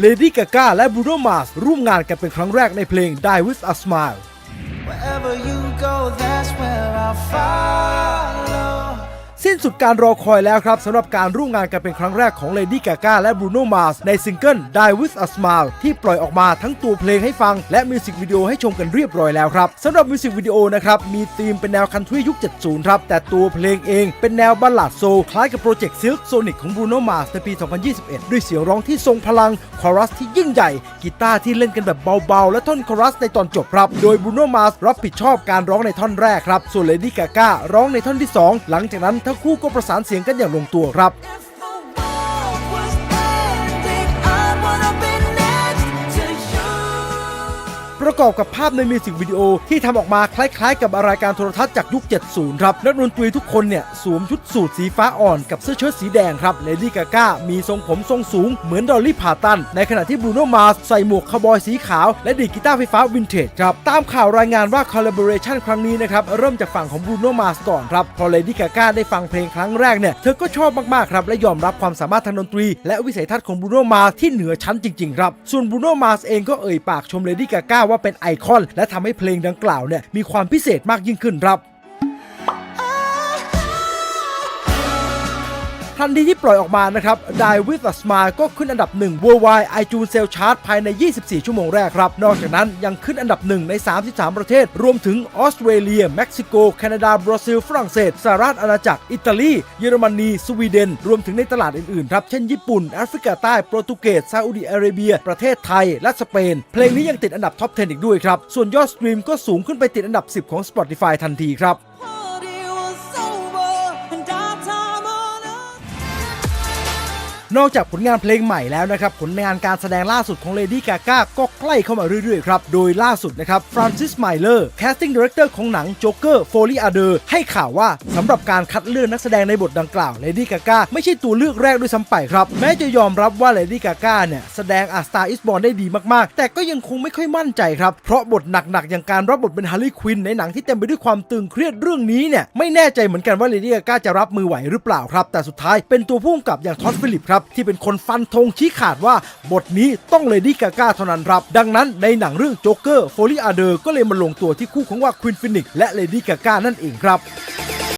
เลดี้กาก้าและบูโรมาสร่วมงานกันเป็นครั้งแรกในเพลง Die With a Smile Wherever you go, that's where I follow. สิ้นสุดการรอคอยแล้วครับสำหรับการร่วมงานกันเป็นครั้งแรกของ Lady Gaga และ Bruno Mars ในซิงเกิล Die With a Smile ที่ปล่อยออกมาทั้งตัวเพลงให้ฟัง และมิวสิกวิดีโอให้ชมกันเรียบร้อยแล้วครับสำหรับมิวสิกวิดีโอนะครับมีธีมเป็นแนวคันทรียุค 70 ครับ แต่ตัวเพลงเองเป็นแนวบัลลาดโซคล้ายกับโปรเจกต์ Silk Sonic ของ Bruno Mars ในปี 2021 ด้วยเสียงร้องที่ทรงพลังคอรัสที่ยิ่งใหญ่กีตาร์ที่เล่นกันแบบเบาๆ และท่อนคอรัสในตอนจบครับ โดย Bruno Mars รับผิดชอบการร้องในท่อนแรกครับส่วน Lady Gaga ร้องในท่อนที่ 2 หลังจากนั้นทั้งคู่ก็ประสานเสียงกันอย่างลงตัวครับ ประกอบกับภาพในมิวสิกวิดีโอที่ทำออกมาคล้ายๆ กับรายการโทรทัศน์จากยุค 70 ครับนักดนตรีทุกคนเนี่ยสวมชุดสูทสีฟ้าอ่อนกับเสื้อเชิ้ตสีแดงครับเลดี้กาก้ามีทรงผมทรงสูงเหมือนดอลลี่พาตัน ในขณะที่บรูโนมาร์ใส่หมวกคาวบอยสีขาว และดีดกีตาร์ไฟฟ้าวินเทจครับตามข่าวรายงานว่าคอลลาบอร์เรชันครั้งนี้นะครับเริ่มจากฝั่งของบรูโนมาร์ก่อนครับพอเลดี้กาก้าได้ฟังเพลงครั้งแรกเนี่ยเธอก็ชอบมากๆครับและยอมรับความสามารถทางดนตรี และวิสัยทัศน์ของบรูโนมาร์ที่เหนือชั้นจริงๆครับส่วนบรูโนมาร์เองก็เอ่ยปากชมเลดี้กาก้าว่าเป็นไอคอน และทำให้เพลงดังกล่าวเนี่ยมีความพิเศษมากยิ่งขึ้นครับ ทันทีที่ปล่อยออกมานะครับ Die with a Smile ก็ขึ้นอันดับ 1 Worldwide iTunes Sales Chart ภายใน 24 ชั่วโมงแรกครับ นอกจากนั้นยังขึ้นอันดับ 1 ใน 33 ประเทศ รวมถึงออสเตรเลีย เม็กซิโก แคนาดา บราซิล ฝรั่งเศส สหรัฐอาณาจักร อิตาลี เยอรมนี สวีเดน รวมถึงในตลาดอื่นๆครับ เช่นญี่ปุ่น แอฟริกาใต้ โปรตุเกส ซาอุดิอาระเบีย ประเทศไทย และสเปน เพลงนี้ยังติดอันดับท็อป 10 อีกด้วยครับ ส่วนยอดสตรีมก็สูงขึ้นไปติดอันดับ 10 ของ Spotify ทันทีครับ นอกจากผลงานเพลงใหม่แล้วนะครับ ผลงานการแสดงล่าสุดของ Lady Gaga ก็ใกล้เข้ามาเรื่อยๆครับ โดยล่าสุดนะครับ Francis Myler Casting Director ของหนัง Joker Foley Other ให้ข่าวว่าสำหรับการคัดเลือกนักแสดงในบทดังกล่าว Lady Gaga ไม่ใช่ตัวเลือกแรกด้วยซ้ำไปครับ แม้จะยอมรับว่า Lady Gaga เนี่ยแสดง A Star Is Born ได้ดีมากๆ แต่ก็ยังคงไม่ค่อยมั่นใจครับ เพราะบทหนักๆ อย่างการรับบทเป็น Harley Quinn ในหนังที่เต็มไปด้วยความตึงเครียดเรื่องนี้เนี่ยไม่แน่ใจเหมือนกันว่า Lady Gaga จะรับมือไหวหรือเปล่าครับแต่สุดท้ายเป็นตัวผู้กำกับอย่างท็อดฟิลิปครับที่เป็นคนฟันธงชี้ขาดว่าบทนี้ต้องเลดี้กาก้าเท่านั้นครับ ดังนั้นในหนังเรื่องจ็อกเกอร์โฟลีอาเดอร์ก็เลยมาลงตัวที่คู่ของว่าควินฟินิกและเลดี้กาก้านั่นเองครับ